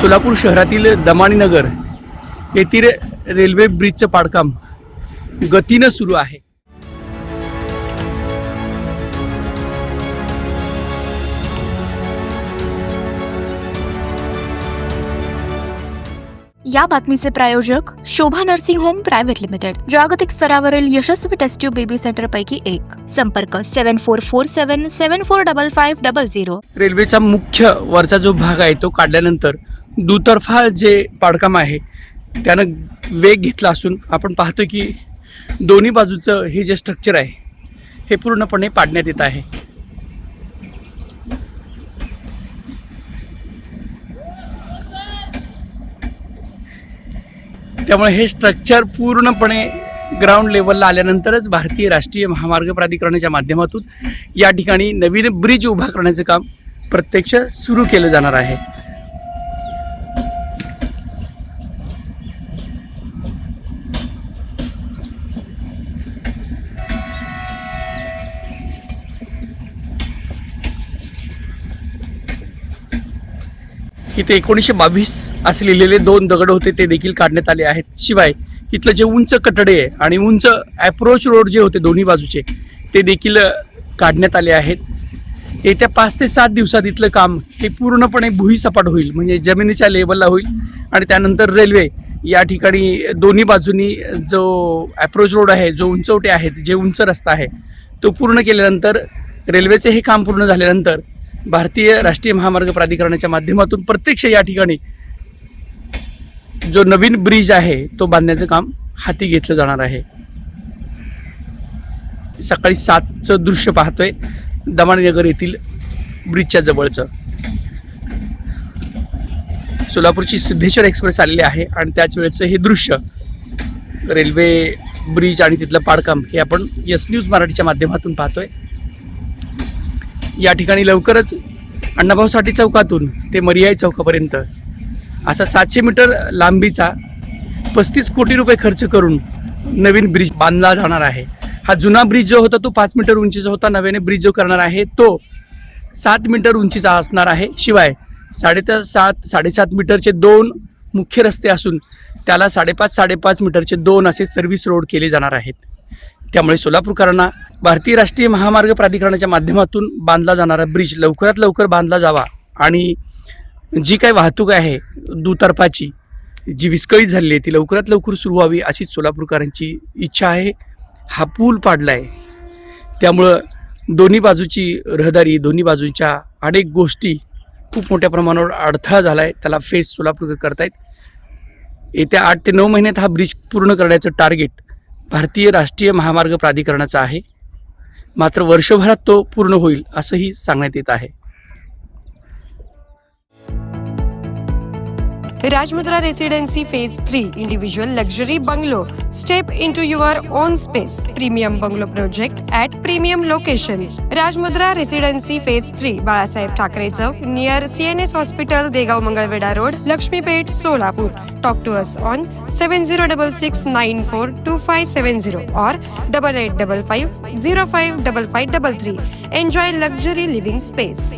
सोलापूर शहरातील दमाणी नगर येथील रेल्वे ब्रिजचं पाडकाम गतीनं सुरू आहे. या बातमीचे प्रायोजक Shobha nursing home private limited. जागतिक स्तरावरील यशस्वी टेस्ट ट्यूब बेबी सेंटर पैकी एक. संपर्क seven four four seven seven four double five double zero रेल्वेचा मुख्य वरचा जो भाग आहे तो काढल्यानंतर दुतर्फा जे पाडकाम आहे त्यानं वेग घेतला असून आपण पाहतो की दोन्ही बाजूचं हे जे स्ट्रक्चर आहे हे पूर्णपणे पाडण्यात येत आहे. त्यामुळे हे स्ट्रक्चर पूर्णपणे ग्राउंड लेवलला आल्यानंतरच भारतीय राष्ट्रीय महामार्ग प्राधिकरणाच्या माध्यमातून या ठिकाणी नवीन ब्रिज उभा करण्याचं काम प्रत्यक्ष सुरू केलं जाणार आहे. इथे एकोणीसशे बावीस असे लिहिलेले दोन दगड होते ते देखील काढण्यात आले आहेत. शिवाय इथलं जे उंच कटडे आहे आणि उंच ॲप्रोच रोड जे होते दोन्ही बाजूचे ते देखील काढण्यात आले आहेत. येत्या पाच ते सात दिवसात इथलं काम हे पूर्णपणे भुईसपाट होईल म्हणजे जमिनीच्या लेवलला होईल आणि त्यानंतर रेल्वे या ठिकाणी दोन्ही बाजूनी जो ॲप्रोच रोड आहे जो उंचवटे आहेत जे उंच रस्ता आहे तो पूर्ण केल्यानंतर रेल्वेचे हे काम पूर्ण झाल्यानंतर भारतीय राष्ट्रीय महामार्ग प्राधिकरणाच्या माध्यमातून प्रत्यक्ष या ठिकाणी जो नवीन ब्रिज आहे तो बांधण्याचं काम हाती घेतलं जाणार आहे. सकाळी सातचं दृश्य पाहतोय दमाणनगर येथील ब्रिजच्या जवळचं. सोलापूरची सिद्धेश्वर एक्सप्रेस आलेली आहे आणि त्याच वेळेचं हे दृश्य रेल्वे ब्रिज आणि तिथलं पाडकाम हे आपण यस न्यूज मराठीच्या माध्यमातून पाहतोय. या ठिकाणी लवकरच अण्णाभाऊ साठे चौकातून ते मर्याई चौकापर्यंत असा सातशे मीटर लांबीचा पस्तीस कोटी रुपये खर्च करून नवीन ब्रिज बांधला जाणार आहे. हा जुना ब्रिज जो होता तो पाच मीटर उंचीचा होता. नव्याने ब्रिज जो करणार आहे तो सात मीटर उंचीचा असणार आहे. शिवाय साडेचा सात साडेसात मीटरचे दोन मुख्य रस्ते असून त्याला साडेपाच साडेपाच मीटरचे दोन असे सर्व्हिस रोड केले जाणार आहेत. त्यामुळे सोलापूरकरांना भारतीय राष्ट्रीय महामार्ग प्राधिकरणाच्या माध्यमातून बांधला जाणारा ब्रिज लवकरात लवकर बांधला जावा आणि जी काही वाहतूक आहे दुतर्फाची जी विस्कळीत झालेली आहे ती लवकरात लवकर सुरू व्हावी अशी सोलापूरकरांची इच्छा आहे. हा पूल पाडला आहे त्यामुळं दोन्ही बाजूची रहदारी दोन्ही बाजूच्या अनेक गोष्टी खूप मोठ्या प्रमाणावर अडथळा झाला आहे त्याला फेस सोलापूरकर करतायत. येत्या आठ ते नऊ महिन्यात हा ब्रिज पूर्ण करण्याचं टार्गेट भारतीय राष्ट्रीय महामार्ग प्राधिकरणाचा आहे. मात्र वर्षभरात तो पूर्ण होईल असंही सांगण्यात येत आहे. Rajmudra residency phase three individual luxury bungalow step in to your own space premium bungalow project at premium location Rajmudra residency phase three Balasaheb Thackeray Chowk near C N S hospital Degaon Mangalwedha road Laxmipeth Solapur. Talk to us on seven zero double six nine four two five seven zero or double eight double five zero five double five double three enjoy luxury living space